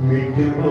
মিটবো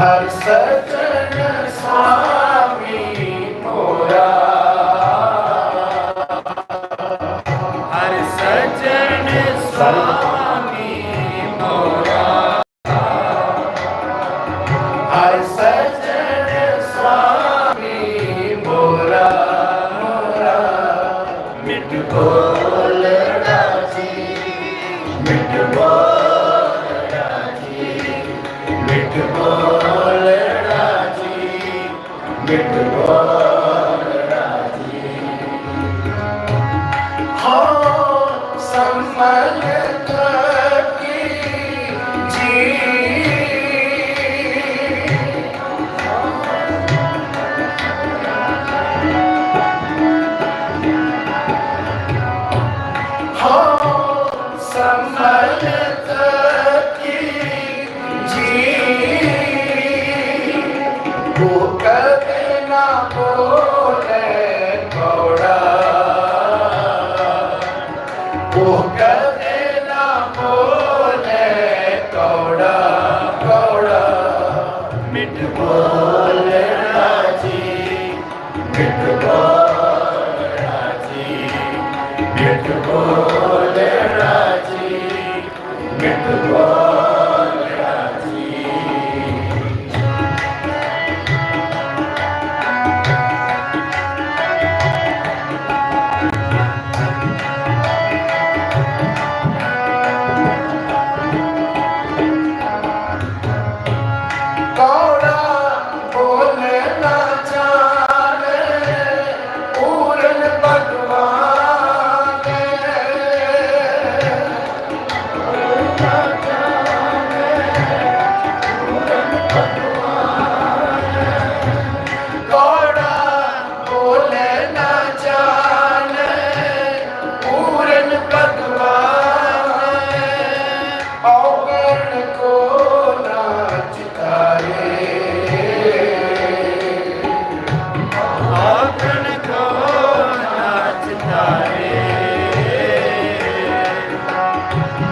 ਹਰ ਸਤਨ ਸਾਮੀ ਮੋਰਾ ਹਰ ਸਜਣ ਸਾਮੀ ਮੋਰਾ ਹਰ ਸਜਣ ਸਾਮੀ ਮੋਰਾ ਮੋਰਾ ਮਿਟ ਕੋ Hallelujah. Get the ball.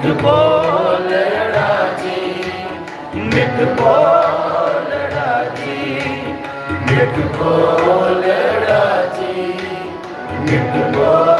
ਮਿੱਠ ਬੋਲ ਰਾਜੀ ਮਿੱਠ ਬੋਲ ਰਾਜੀ ਮਿੱਠ ਬੋਲ ਰਾਜੀ ਮਿੱਠ ਬੋਲ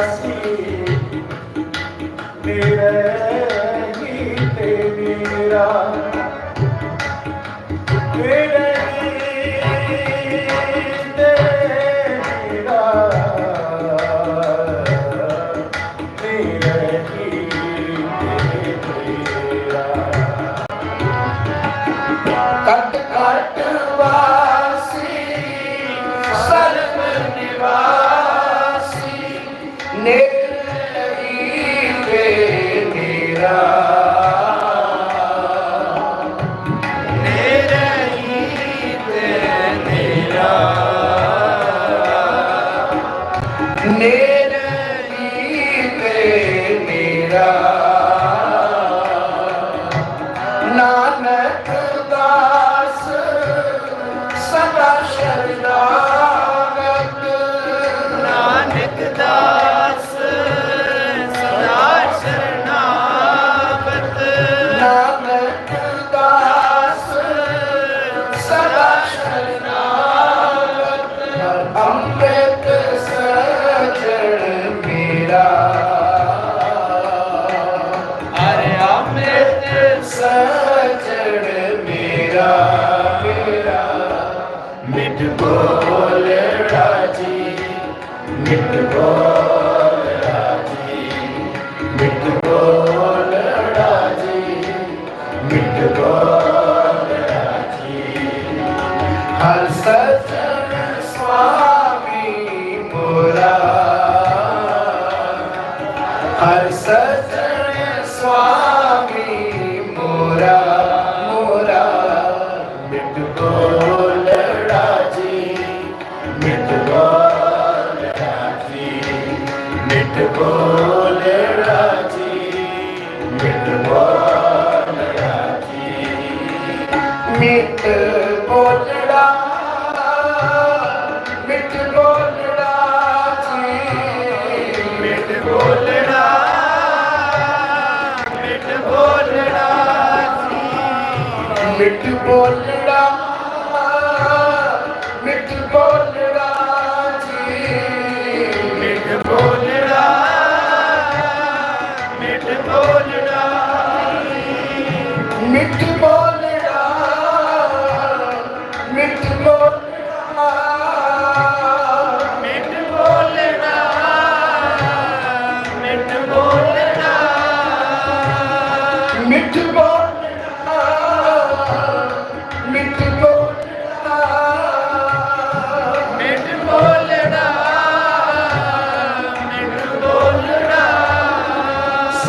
us. Yeah. ਮਿੱਠ ਬੋਲੜਾ ਮਿੱਠ ਬੋਲੜਾ ਜੀ ਮਿੱਠ ਬੋਲੜਾ ਮਿੱਠ ਬੋਲੜਾ ਜੀ ਮਿੱਠ ਬੋਲੜਾ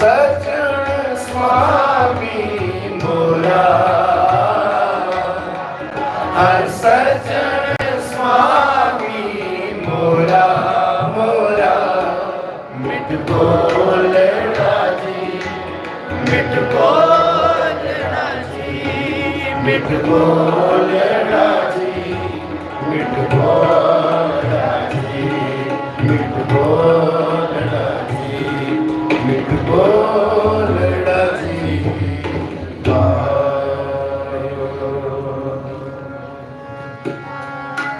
ਹਮ ਸਜਣ ਸੁਆਮੀ ਮੋਰਾ ਹਰ ਸਜਣ ਸੁਆਮੀ ਮੋਰਾ ਮੋਰਾ ਮਿੱਠ ਬੋਲਣਾ ਜੀ ਮਿੱਠ ਬੋਲਣਾ ਜੀ ਮਿੱਠ ਬੋਲਣਾ ਜੀ ਮਿੱਠ ਬੋਲਣਾ